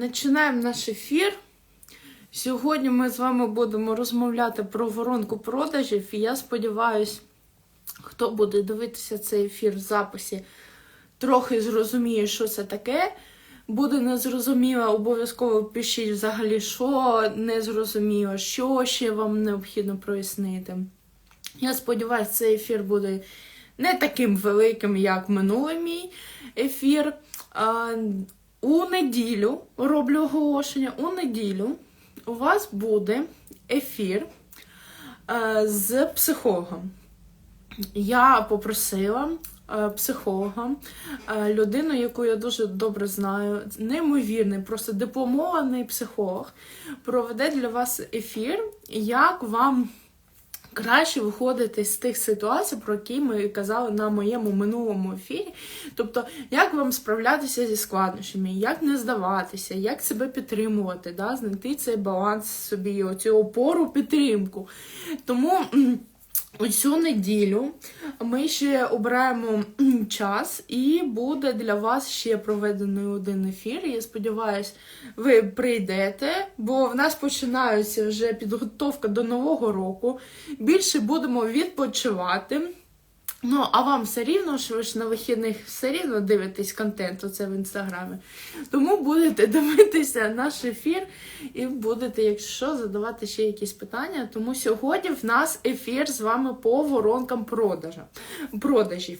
Починаємо наш ефір. Сьогодні ми з вами будемо розмовляти про воронку продажів. І я сподіваюся, хто буде дивитися цей ефір в записі, трохи зрозуміє, що це таке. Буде незрозуміло, обов'язково пишіть взагалі, що незрозуміло, що ще вам необхідно прояснити. Я сподіваюся, цей ефір буде не таким великим, як минулий мій ефір. У неділю роблю оголошення. У неділю у вас буде ефір е, з психологом. Я попросила е, психолога, е, людину, яку я дуже добре знаю, неймовірний, просто дипломований психолог, проведе для вас ефір, як вам краще виходити з тих ситуацій, про які ми казали на моєму минулому ефірі. Тобто, як вам справлятися зі складнощами, як не здаватися, як себе підтримувати, да? знайти цей баланс собі, оцю опору, підтримку. Тому. У цю неділю ми ще обираємо час, і буде для вас ще проведений один ефір. Я сподіваюся, ви прийдете, бо в нас починається вже підготовка до нового року. Більше будемо відпочивати. Ну, а вам все рівно, що ви ж на вихідних все рівно дивитесь контент оце в інстаграмі. Тому будете дивитися наш ефір і будете, якщо задавати ще якісь питання. Тому сьогодні в нас ефір з вами по воронкам продажа, продажів.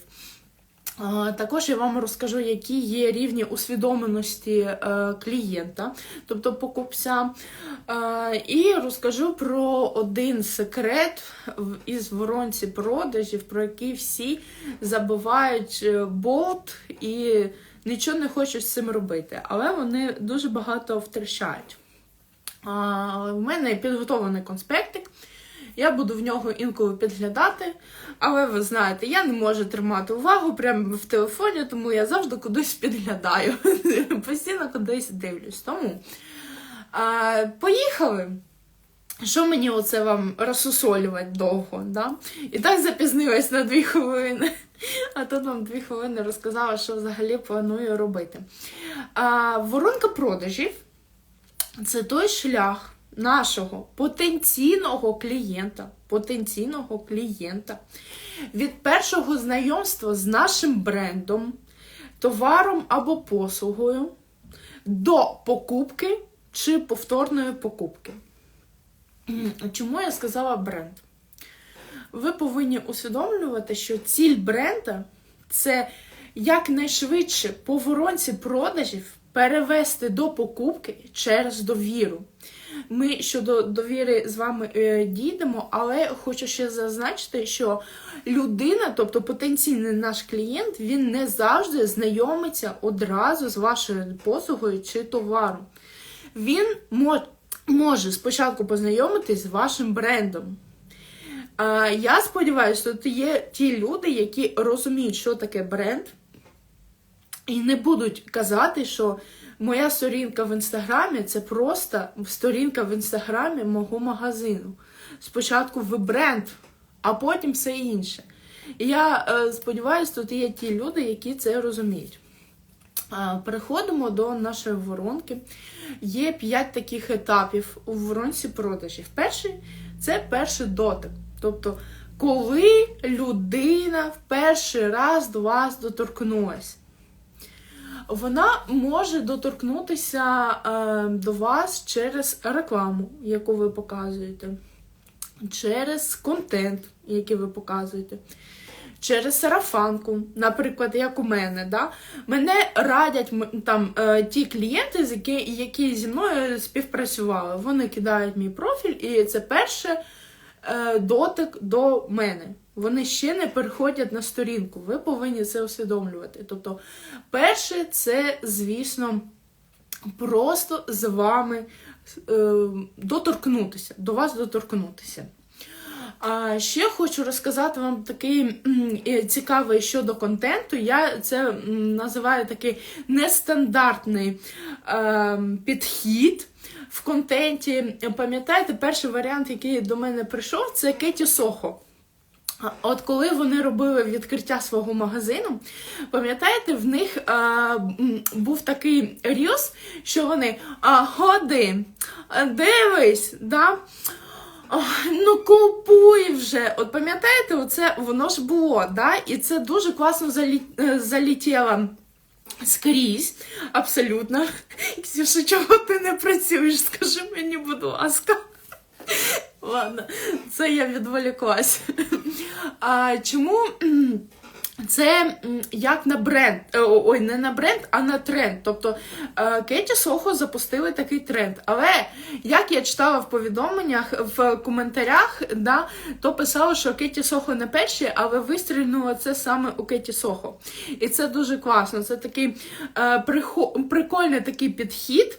Також я вам розкажу, які є рівні усвідомленості е, клієнта, тобто покупця. Е, І розкажу про один секрет із воронці продажів, про який всі забувають е, болт і нічого не хочуть з цим робити, але вони дуже багато втрачають. У мене підготовлений конспектик. Я буду в нього інколи підглядати, але ви знаєте, я не можу тримати увагу прямо в телефоні, тому я завжди кудись підглядаю. Постійно кудись дивлюсь. Тому а, поїхали. Що мені оце вам розсусолювати довго? Да? І так запізнилась на дві хвилини. А тут вам дві хвилини розказала, що взагалі планую робити. А, воронка продажів це той шлях нашого потенційного клієнта, потенційного клієнта від першого знайомства з нашим брендом, товаром або послугою до покупки чи повторної покупки. Чому я сказала бренд? Ви повинні усвідомлювати, що ціль бренда це якнайшвидше по воронці продажів перевести до покупки через довіру. Ми щодо довіри з вами е, дійдемо, але хочу ще зазначити, що людина, тобто потенційний наш клієнт, він не завжди знайомиться одразу з вашою послугою чи товаром. Він може спочатку познайомитись з вашим брендом. Я сподіваюся, що тут є ті люди, які розуміють, що таке бренд, і не будуть казати, що моя сторінка в інстаграмі це просто сторінка в інстаграмі мого магазину. Спочатку ви бренд, а потім все інше. І я е, сподіваюся, тут є ті люди, які це розуміють. А, Переходимо до нашої воронки. Є п'ять таких етапів у воронці продажів. Перший це перший дотик. Тобто, коли людина в перший раз до вас доторкнулася. Вона може доторкнутися е, до вас через рекламу, яку ви показуєте, через контент, який ви показуєте, через сарафанку, наприклад, як у мене. Да? Мене радять там е, ті клієнти, які, які зі мною співпрацювали. Вони кидають мій профіль, і це перше е, дотик до мене. Вони ще не переходять на сторінку. Ви повинні це усвідомлювати. Тобто, перше, це, звісно, просто з вами е, доторкнутися, до вас доторкнутися. А ще хочу розказати вам такий е, цікавий щодо контенту. Я це називаю такий нестандартний е, підхід в контенті. Пам'ятаєте, перший варіант, який до мене прийшов, це Кеті Сохо. От коли вони робили відкриття свого магазину, пам'ятаєте, в них е, був такий рілс, що вони а, ходи, дивись, да? Ох, ну купуй вже. От пам'ятаєте, оце воно ж було, да? і це дуже класно залі... е, залетіло скрізь, абсолютно. Ксюша, чого ти не працюєш? Скажи мені, будь ласка. Ладно, це я відволіклась. А чому це як на бренд? Е, Ой, не на бренд, а на тренд. Тобто е, Кеті Сохо запустили такий тренд. Але як я читала в повідомленнях, в коментарях, да, то писало, що Кеті Сохо не перші, але вистрільнуло це саме у Кеті Сохо. І це дуже класно. Це такий е, прикольний такий підхід.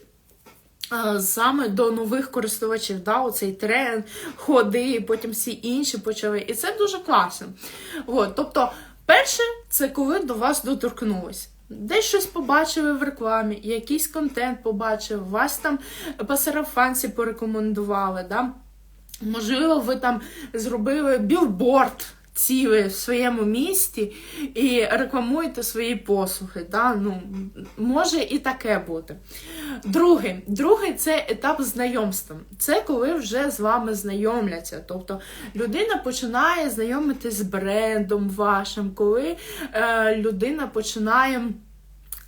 Саме до нових користувачів, да, оцей тренд, ходи, потім всі інші почали. І це дуже класно. От, тобто, перше, це коли до вас доторкнулись. Десь щось побачили в рекламі, якийсь контент побачили, вас там по сарафанці порекомендували. Да? Можливо, ви там зробили білборд цілий в своєму місті і рекламуєте свої послуги. Да? Ну, може і таке бути. Другий, другий це етап знайомства. Це коли вже з вами знайомляться. Тобто людина починає знайомитись з брендом вашим, коли е, людина починає.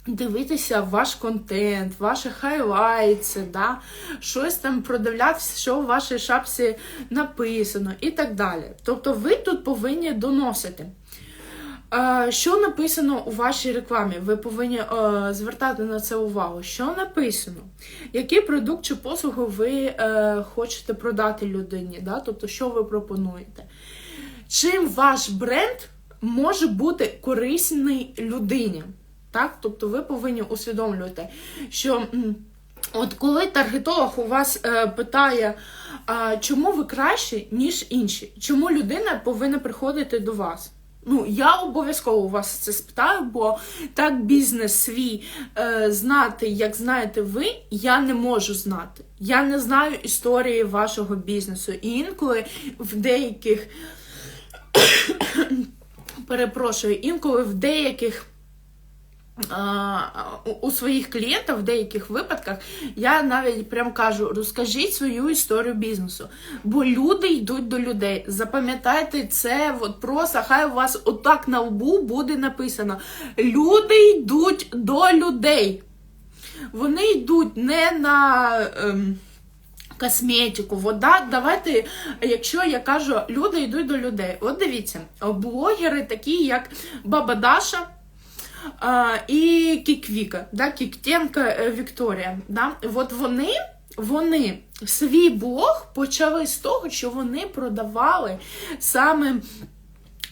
Дивитися ваш контент, ваші хайлайтси, да? щось там продивлятися, що в вашій шапці написано і так далі. Тобто ви тут повинні доносити. Е, Що написано у вашій рекламі? Ви повинні е, звертати на це увагу. Що написано? Який продукт чи послугу ви е, хочете продати людині? Да? Тобто, що ви пропонуєте? Чим ваш бренд може бути корисний людині? Так? Тобто ви повинні усвідомлювати, що. От коли таргетолог у вас е, питає, а, чому ви краще, ніж інші? Чому людина повинна приходити до вас? Ну, я обов'язково вас це спитаю, бо так бізнес свій е, знати, як знаєте ви, я не можу знати. Я не знаю історії вашого бізнесу. І інколи в деяких перепрошую, інколи в деяких. У- своїх клієнтів в деяких випадках я навіть прям кажу: розкажіть свою історію бізнесу. Бо люди йдуть до людей. Запам'ятайте це, от просто хай у вас отак на лбу буде написано: люди йдуть до людей. Вони йдуть не на. Ем, Косметику, вода. Давайте, якщо я кажу, люди йдуть до людей. От дивіться, блогери такі, як Баба Даша, і Кіквіка, да, Кіктенка е, Вікторія. Да? От вони, вони свій блог почали з того, що вони продавали саме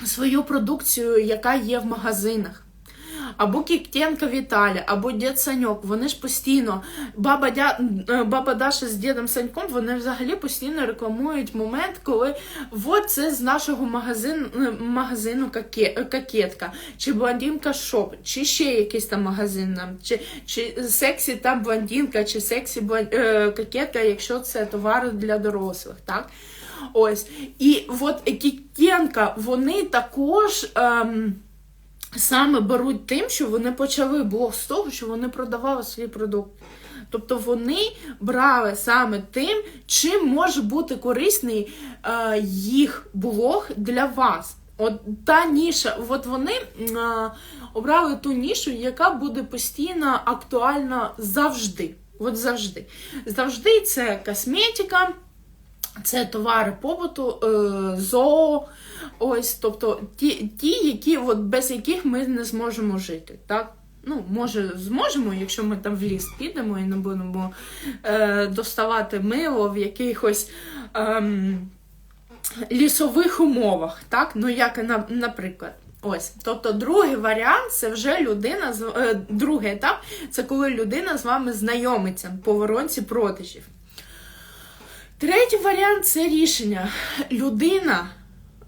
свою продукцію, яка є в магазинах. Або Кіктенко Віталя, або Дід Саньок. Вони ж постійно, баба, Дя... е, баба Даша з дідом Саньком, вони взагалі постійно рекламують момент, коли от це з нашого е, магазину каке... кокетка, чи блондинка шоп, чи ще якийсь там магазин, нам, чи, чи сексі там блондинка, чи сексі е, якщо це товари для дорослих. так? Ось. І от Кіктенка, вони також. Ем саме беруть тим, що вони почали блог з того, що вони продавали свій продукт. Тобто вони брали саме тим, чим може бути корисний е, їх блог для вас. От та ніша, от вони е, обрали ту нішу, яка буде постійно актуальна завжди. От завжди. Завжди це косметика, це товари побуту, е, зоо, ось, тобто ті, ті, які, от, без яких ми не зможемо жити. Так? Ну, може, зможемо, якщо ми там в ліс підемо і не будемо е, доставати мило в якихось ем, лісових умовах. Так? Ну, як, на- наприклад. Ось, тобто, другий варіант це вже людина, е, другий етап це коли людина з вами знайомиться по воронці продажів. Третій варіант це рішення. Людина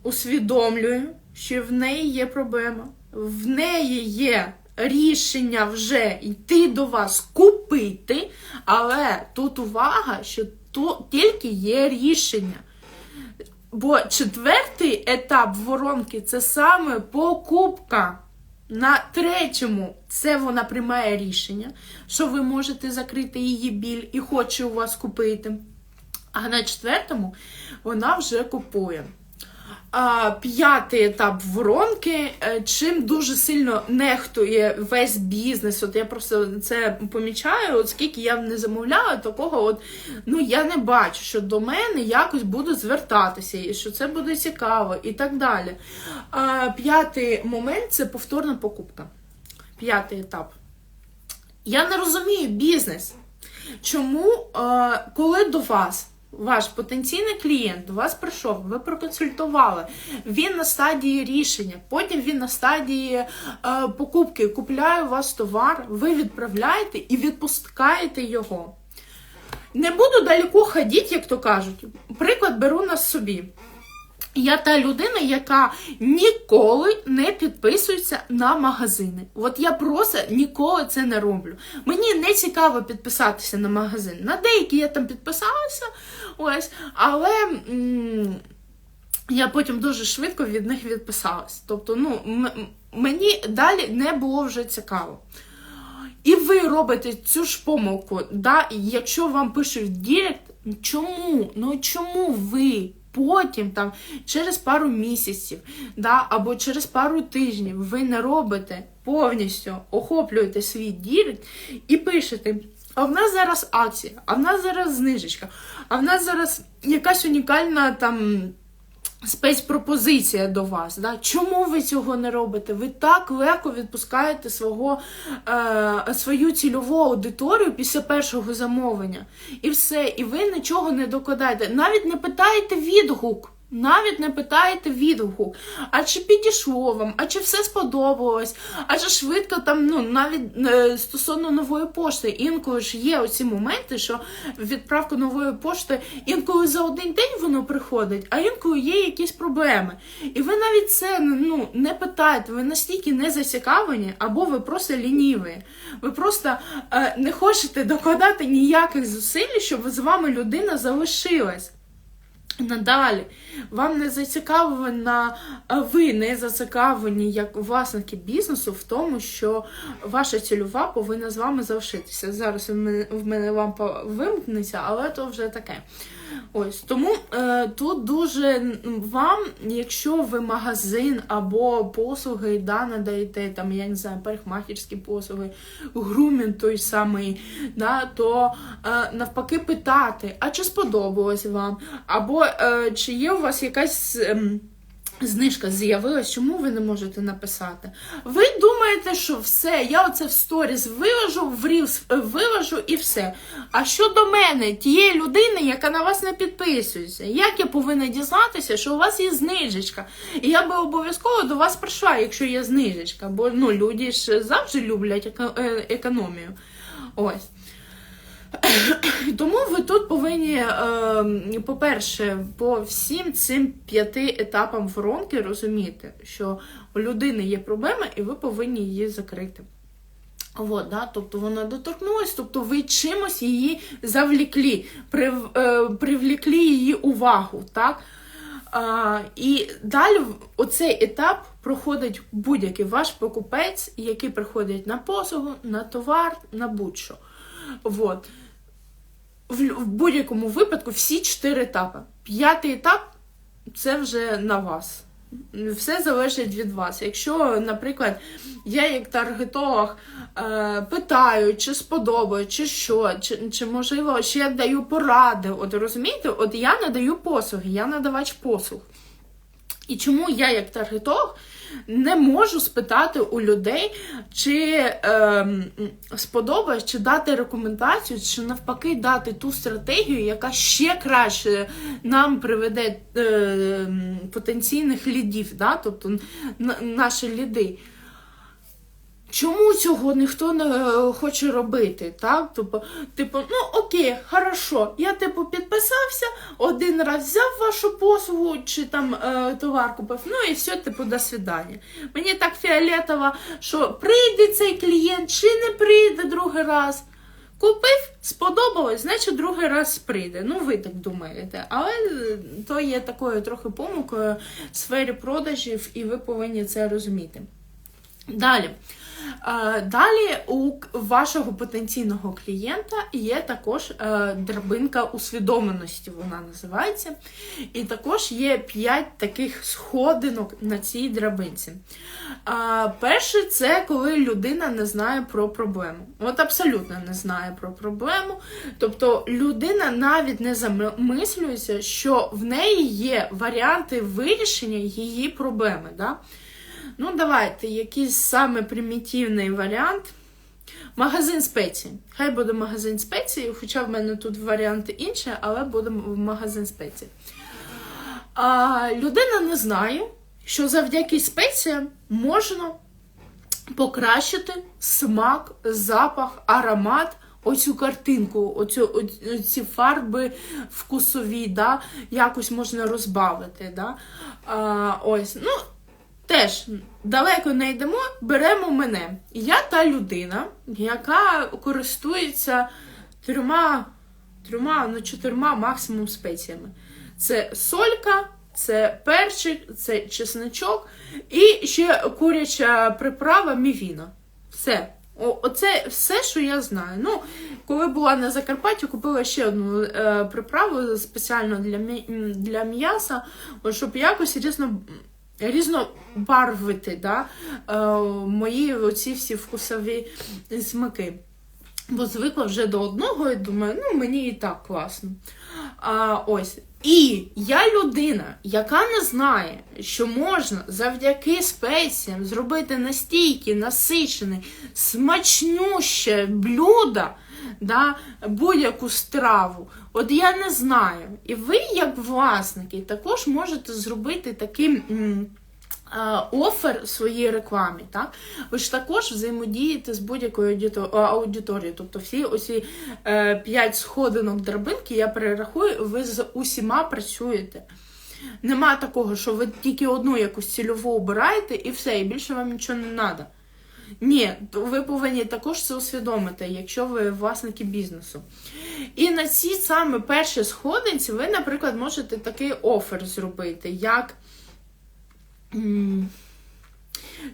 усвідомлює, що в неї є проблема, в неї є рішення вже йти до вас купити, але тут увага, що тут тільки є рішення. Бо четвертий етап воронки це саме покупка. На третьому це вона приймає рішення, що ви можете закрити її біль і хоче у вас купити. А на четвертому вона вже купує. П'ятий етап воронки, е, чим дуже сильно нехтує весь бізнес. От я просто це помічаю, от скільки я не замовляю, такого от, ну я не бачу, що до мене якось будуть звертатися, і що це буде цікаво, і так далі. П'ятий момент це повторна покупка. П'ятий етап. Я не розумію бізнес. Чому, е, коли до вас ваш потенційний клієнт до вас прийшов, ви проконсультували, він на стадії рішення, потім він на стадії е, покупки купляє у вас товар, ви відправляєте і відпускаєте його. Не буду далеко ходити, як то кажуть. Приклад беру на собі. Я та людина, яка ніколи не підписується на магазини. От я просто ніколи це не роблю. Мені не цікаво підписатися на магазин. На деякі я там підписалася, ось, але м- я потім дуже швидко від них відписалась. Тобто, ну, мені далі не було вже цікаво. І ви робите цю ж помилку, да? якщо вам пишуть в Дірект, чому? Ну чому ви потім, там, через пару місяців, да? або через пару тижнів ви не робите повністю, охоплюєте свій Дірект і пишете. А в нас зараз акція, а в нас зараз знижечка, а в нас зараз якась унікальна там спецпропозиція до вас. Да? Чому ви цього не робите? Ви так легко відпускаєте свого, е, свою цільову аудиторію після першого замовлення. І все, і ви нічого не докладаєте. Навіть не питаєте відгук. Навіть не питаєте відгуку, а чи підійшло вам, а чи все сподобалось, а чи швидко там, ну навіть е, стосовно нової пошти, інколи ж є оці моменти, що відправка нової пошти інколи за один день воно приходить, а інколи є якісь проблеми. І ви навіть це ну, не питаєте, ви настільки не зацікавлені, або ви просто лініві. Ви просто е, не хочете докладати ніяких зусиль, щоб з вами людина залишилась. Надалі вам не зацікавлена, ви не зацікавлені як власники бізнесу в тому, що ваша цільова повинна з вами залишитися. Зараз в мене, в мене лампа вимкнеться, але то вже таке. Ось тому е, тут дуже вам, якщо ви магазин або послуги да, надаєте, там, я не знаю, парикмахерські послуги, грумін той самий, да, то е, навпаки питати, а чи сподобалось вам? Або е, чи є у вас якась. Е, Знижка з'явилась, чому ви не можете написати? Ви думаєте, що все, я оце в сторіс виложу, в Reels виложу і все. А щодо мене, тієї людини, яка на вас не підписується, як я повинна дізнатися, що у вас є знижечка? І я би обов'язково до вас прийшла, якщо є знижечка, бо ну, люди ж завжди люблять економію. Ось. Тому ви тут повинні, е, по-перше, по всім цим п'яти етапам воронки розуміти, що у людини є проблема, і ви повинні її закрити. От, да? Тобто вона доторкнулась, тобто ви чимось її завліклі, прив, е, привлікли її увагу. так? А, і далі оцей етап проходить будь-який ваш покупець, який приходить на послугу, на товар, на будь-що. Вот. В, будь-якому випадку всі чотири етапи. П'ятий етап це вже на вас. Все залежить від вас. Якщо, наприклад, я як таргетолог е, питаю, чи сподобає, чи що, чи, чи можливо, чи я даю поради. От розумієте, от я надаю послуги, я надавач послуг. І чому я, як таргетолог, не можу спитати у людей, чи ем, сподобається, чи дати рекомендацію, чи навпаки дати ту стратегію, яка ще краще нам приведе е, потенційних лідів, да? тобто на наші ліди. Чому цього ніхто не е, хоче робити? Так? Тобто, типу, ну окей, хорошо, я типу підписався, один раз взяв вашу послугу чи там е, товар купив, ну і все, типу, до свидання. Мені так фіолетово, що прийде цей клієнт чи не прийде другий раз. Купив, сподобалось, значить другий раз прийде. Ну, ви так думаєте. Але е, то є такою трохи помилкою в сфері продажів, і ви повинні це розуміти. Далі. Е, Далі у вашого потенційного клієнта є також е, драбинка усвідомленості, вона називається. І також є 5 таких сходинок на цій драбинці. Перше, це коли людина не знає про проблему. От абсолютно не знає про проблему. Тобто людина навіть не замислюється, що в неї є варіанти вирішення її проблеми. Да? Ну, давайте, якийсь саме примітивний варіант. Магазин спецій. Хай буде магазин спецій, хоча в мене тут варіанти інші, але буде магазин спецій. А, людина не знає, що завдяки спеціям можна покращити смак, запах, аромат, оцю картинку, оцю, оці фарби вкусові, да, якось можна розбавити. Да. А, ось, ну, Теж далеко не йдемо, беремо мене. Я та людина, яка користується трьома, трьома, ну чотирма максимум спеціями. Це солька, це перчик, це чесничок і ще куряча приправа мівіна. Все. О, оце все, що я знаю. Ну, коли була на Закарпатті, купила ще одну е, приправу спеціально для, для м'яса, щоб якось різно, різнобарвити да, е, мої оці всі вкусові смаки. Бо звикла вже до одного і думаю, ну мені і так класно. А, ось. І я людина, яка не знає, що можна завдяки спеціям зробити настільки насичене, смачнюще блюдо, да, будь-яку страву. От я не знаю. І ви, як власники, також можете зробити таким. м, е, Офер своїй рекламі, так? Ви ж також взаємодієте з будь-якою аудиторією. Тобто всі оці е, п'ять сходинок драбинки я перерахую, ви з усіма працюєте. Нема такого, що ви тільки одну якусь цільову обираєте і все, і більше вам нічого не треба. Ні, ви повинні також це усвідомити, якщо ви власники бізнесу. І на цій саме першій сходинці ви, наприклад, можете такий офер зробити, як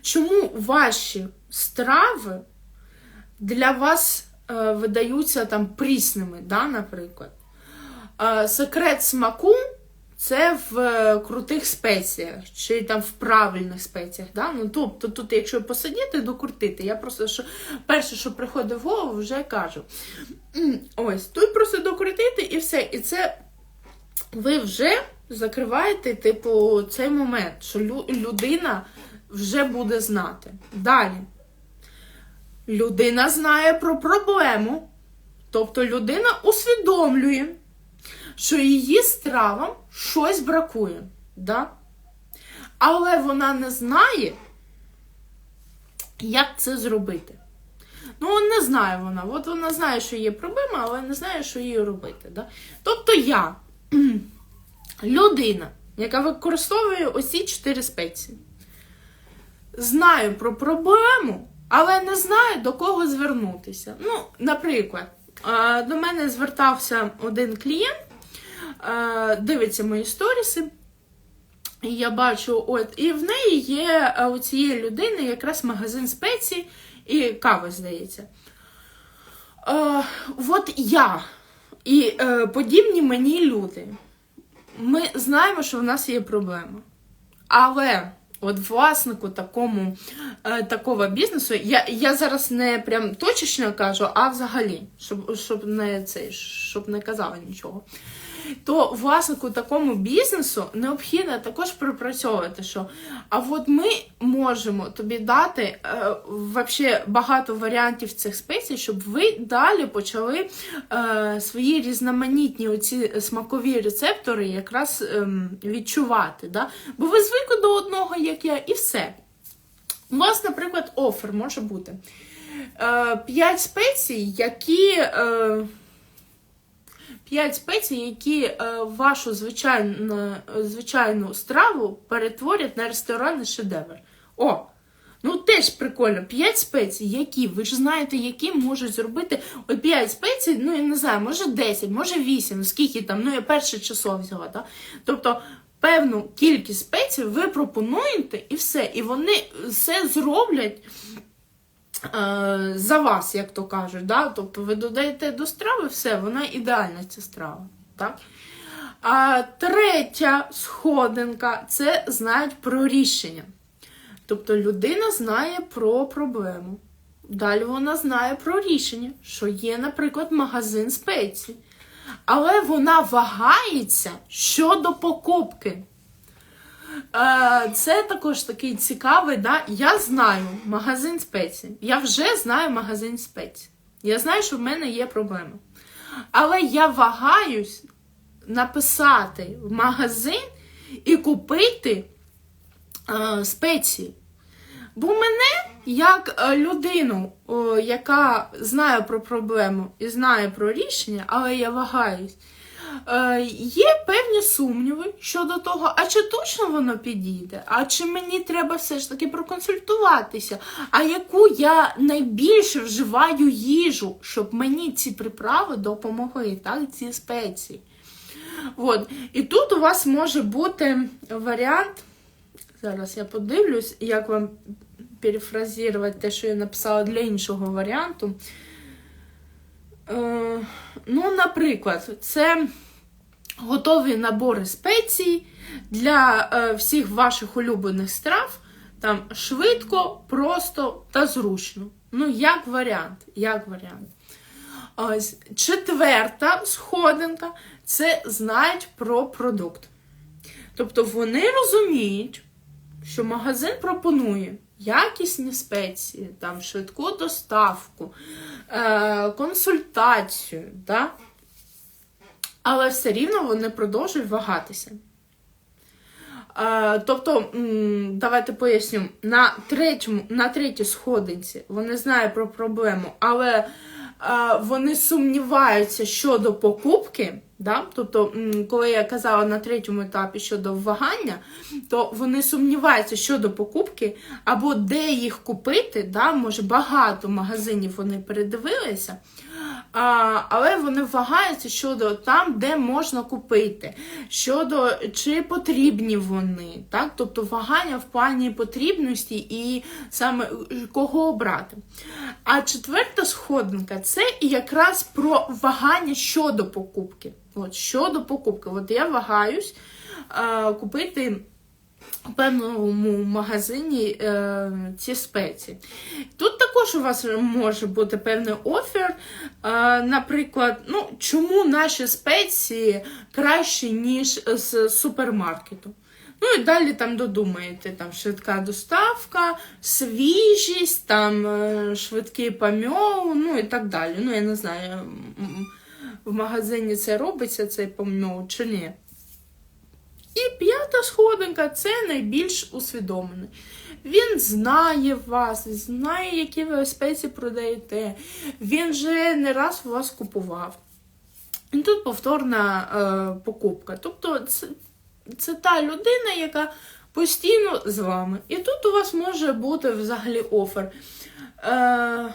чому ваші страви для вас е, видаються там прісними, да, наприклад. Е, секрет смаку це в е, крутих спеціях, чи там в правильних спеціях. Да? Ну, тобто, тут, якщо посидіти, докрутити. Я просто що перше, що приходить в голову, вже кажу. Ось, тут просто докрутити і все. І це ви вже закриваєте, типу, цей момент, що людина вже буде знати. Далі. Людина знає про проблему, тобто людина усвідомлює, що її стравам щось бракує. Да? Але вона не знає, як це зробити. Ну, не знає вона. От вона знає, що є проблема, але не знає, що її робити. Да? Тобто я, людина, яка використовує усі чотири спеції, знаю про проблему, але не знаю, до кого звернутися. Ну, наприклад, до мене звертався один клієнт, дивиться мої сторіси. І я бачу, от, і в неї є е, у цієї людини якраз магазин спецій і кави, здається. Е, от я і е, подібні мені люди. Ми знаємо, що в нас є проблема. Але от власнику такому, е, такого бізнесу, я, я зараз не прям точечно кажу, а взагалі, щоб, щоб не цей, щоб не казала нічого. То власнику такому бізнесу необхідно також пропрацьовувати, що а от ми можемо тобі дати е, вообще багато варіантів цих спецій, щоб ви далі почали е, свої різноманітні оці смакові рецептори якраз ем, відчувати. Да? Бо ви звикли до одного, як я, і все. У вас, наприклад, офер може бути. Е, П'ять спецій, які. Е, П'ять спецій, які е, вашу звичайну, звичайну страву перетворять на ресторанний шедевр. О! Ну, теж прикольно. 5 спецій, які? Ви ж знаєте, які можуть зробити. От 5 спецій, ну я не знаю, може 10, може 8, ну скільки там, ну я перше число взяла, так? Тобто певну кількість спецій ви пропонуєте і все. І вони все зроблять за вас, як то кажуть. Да? Тобто ви додаєте до страви, все, вона ідеальна ця страва. Так? А третя сходинка це знають про рішення. Тобто людина знає про проблему. Далі вона знає про рішення, що є, наприклад, магазин спецій. Але вона вагається щодо покупки. Е, Це також такий цікавий, да? я знаю магазин спецій. Я вже знаю магазин спецій. Я знаю, що в мене є проблема. Але я вагаюсь написати в магазин і купити е, спеції. Бо мене, як е, людину, о, яка знає про проблему і знає про рішення, але я вагаюсь, е, є певні сумніви щодо того, а чи точно воно підійде, а чи мені треба все ж таки проконсультуватися, а яку я найбільше вживаю їжу, щоб мені ці приправи допомогли, так, ці спеції. От. І тут у вас може бути варіант. Зараз я подивлюсь, як вам перефразувати те, що я написала для іншого варіанту. Е, ну, наприклад, це готові набори спецій для е, всіх ваших улюблених страв. Там швидко, просто та зручно. Ну, як варіант. Як варіант. Ось четверта сходинка це знають про продукт. Тобто вони розуміють, що магазин пропонує якісні спеції, там, швидку доставку, консультацію, да? але все рівно вони продовжують вагатися. Е, тобто, давайте поясню, на третьому, на третій сходинці вони знають про проблему, але е, вони сумніваються щодо покупки. Да? Тобто, коли я казала на третьому етапі щодо вагання, то вони сумніваються щодо покупки, або де їх купити. Да? Може, багато магазинів вони передивилися. А, але вони вагаються щодо там, де можна купити, щодо чи потрібні вони, так? тобто вагання в плані потрібності і саме е, кого обрати. А четверта сходинка це якраз про вагання щодо покупки. От, Щодо покупки. От я вагаюсь а, купити в певному магазині е, ці спеції. Тут також у вас може бути певний офер. Е, наприклад, ну, чому наші спеції кращі, ніж з супермаркету? Ну і далі там додумаєте, там швидка доставка, свіжість, там е, швидкий пам'яв, ну і так далі. Ну, я не знаю, в магазині це робиться, цей пам'яв чи ні. І п'ята сходинка це найбільш усвідомлений. Він знає вас, знає, які ви спеції продаєте. Він вже не раз у вас купував. І тут повторна е, покупка. Тобто це, це та людина, яка постійно з вами. І тут у вас може бути взагалі офер. Е,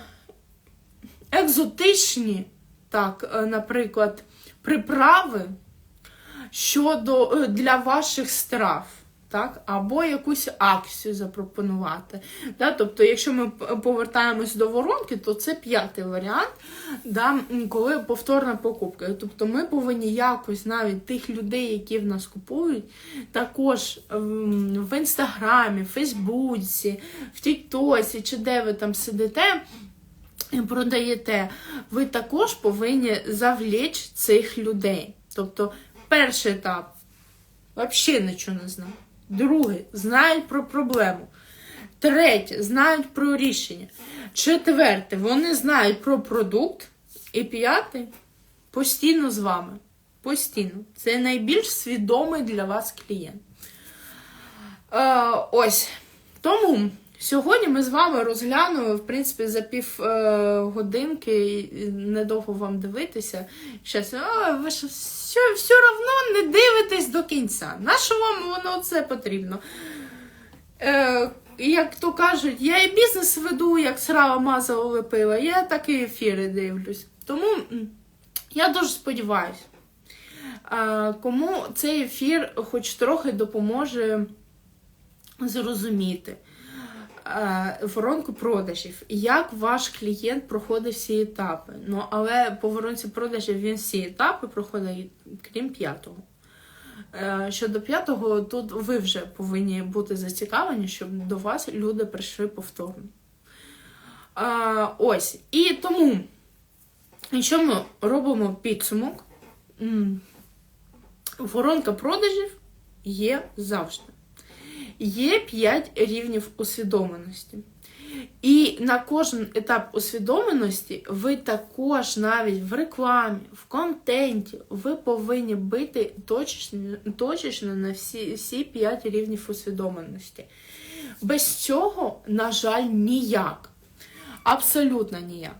екзотичні, так, е, наприклад, приправи щодо е, для ваших страв. Так? Або якусь акцію запропонувати. Да? Тобто, якщо ми повертаємось до воронки, то це п'ятий варіант, да? коли повторна покупка. Тобто ми повинні якось навіть тих людей, які в нас купують, також в інстаграмі, Фейсбуці, в Тіктосі, чи де ви там сидите. Продаєте, ви також повинні завлечь цих людей. Тобто, перший етап взагалі нічого не знає. Другий знають про проблему. Третє знають про рішення. Четверте, вони знають про продукт. І п'яте постійно з вами. Постійно. Це найбільш свідомий для вас клієнт. Е, ось. Тому. Сьогодні ми з вами розглянули, в принципі, за пів е, годинки, недовго вам дивитися. Щас, а, ви ж все, все одно не дивитесь до кінця. На що вам воно це потрібно? Е, як то кажуть, я і бізнес веду, як срава мазала пива, я так і ефіри дивлюсь. Тому я дуже сподіваюся, кому цей ефір хоч трохи допоможе зрозуміти воронку продажів, як ваш клієнт проходить всі етапи. Ну, але по воронці продажів він всі етапи проходить, крім п'ятого. Е, Щодо п'ятого, тут ви вже повинні бути зацікавлені, щоб до вас люди прийшли повторно. Е, Ось. І тому, якщо ми робимо підсумок, воронка продажів є завжди. Є 5 рівнів усвідомленості. І на кожен етап усвідомленості ви також навіть в рекламі, в контенті, ви повинні бити точечно, точечно на всі, всі 5 рівнів усвідомленості. Без цього, на жаль, ніяк. Абсолютно ніяк.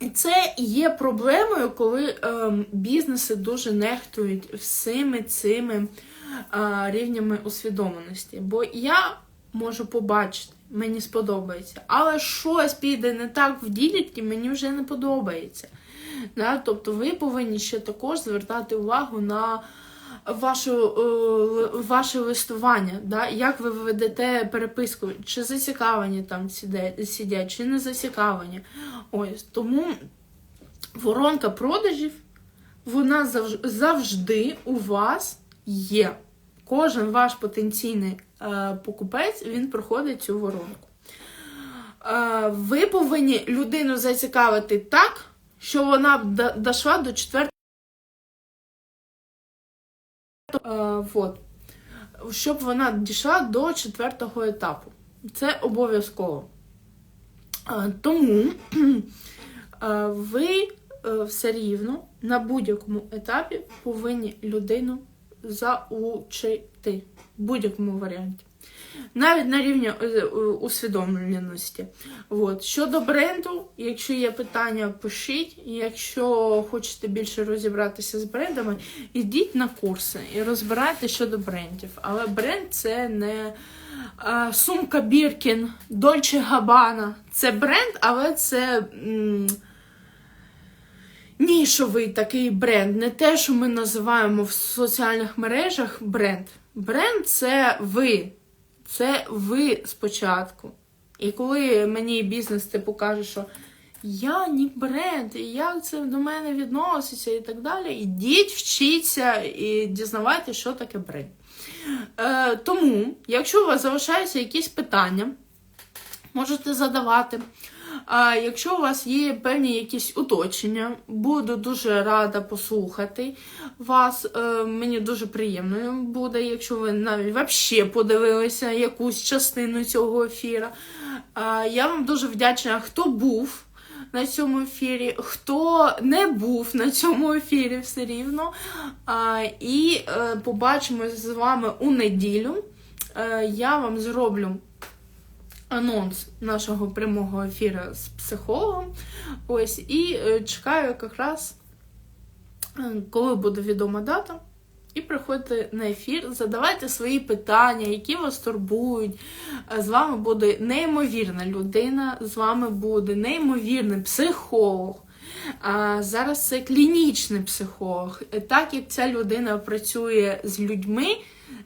І це є проблемою, коли ем, бізнеси дуже нехтують всіми цими рівнями усвідомленості. Бо я можу побачити, мені сподобається, але щось піде не так в ділітки, мені вже не подобається. Да? Тобто ви повинні ще також звертати увагу на вашу, е, ваше листування, да? як ви ведете переписку, чи зацікавлені там сидять, чи не зацікавлені. Ось тому воронка продажів, вона завжди у вас є. Кожен ваш потенційний е, покупець він проходить цю воронку. Е, ви повинні людину зацікавити так, що вона б до- дійшла до четвертого. Е, вот. Щоб вона дійшла до четвертого етапу. Це обов'язково. Тому ви все рівно на будь-якому етапі повинні людину заучити в будь-якому варіанті. Навіть на рівні е, е, усвідомленості. От. Щодо бренду, якщо є питання, пишіть. Якщо хочете більше розібратися з брендами, йдіть на курси і розбирайте щодо брендів. Але бренд це не е, сумка Біркін, Дольче Габана. Це бренд, але це. м, Нішовий такий бренд, не те, що ми називаємо в соціальних мережах бренд. Бренд це ви. Це ви спочатку. І коли мені бізнес типу каже, що я не бренд, і як це до мене відноситься, і так далі, ідіть, вчіться і дізнавайтеся, що таке бренд. Е, тому, якщо у вас залишаються якісь питання, можете задавати. А якщо у вас є певні якісь уточнення, буду дуже рада послухати вас. Е, мені дуже приємно буде, якщо ви навіть взагалі подивилися якусь частину цього ефіру. Я вам дуже вдячна, хто був на цьому ефірі, хто не був на цьому ефірі все рівно. А, і е, побачимось з вами у неділю. Е, я вам зроблю анонс нашого прямого ефіру з психологом. Ось, і е, чекаю якраз, е, коли буде відома дата. І приходьте на ефір, задавайте свої питання, які вас турбують. Е, З вами буде неймовірна людина, з вами буде неймовірний психолог. А зараз це клінічний психолог. Так як ця людина працює з людьми,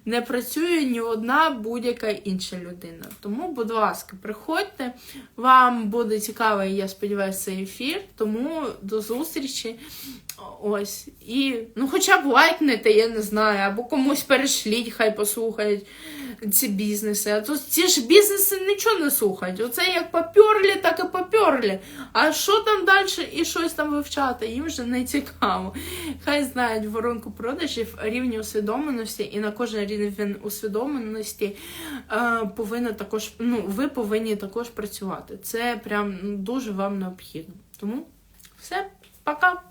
не працює ні одна будь-яка інша людина. Тому, будь ласка, приходьте. Вам буде цікавий, я сподіваюся, цей ефір. Тому до зустрічі. Ось. І, ну, хоча б лайкнете, я не знаю, або комусь перешліть, хай послухають ці бізнеси. А то ці ж бізнеси нічого не слухають. Оце як поперлі, так і поперлі. А що там далі і щось там вивчати, їм вже не цікаво. Хай знають воронку продажів, рівні усвідомленості, і на кожен рівень усвідомленості е, повинна також, ну, ви повинні також працювати. Це прям ну, дуже вам необхідно. Тому все, пока!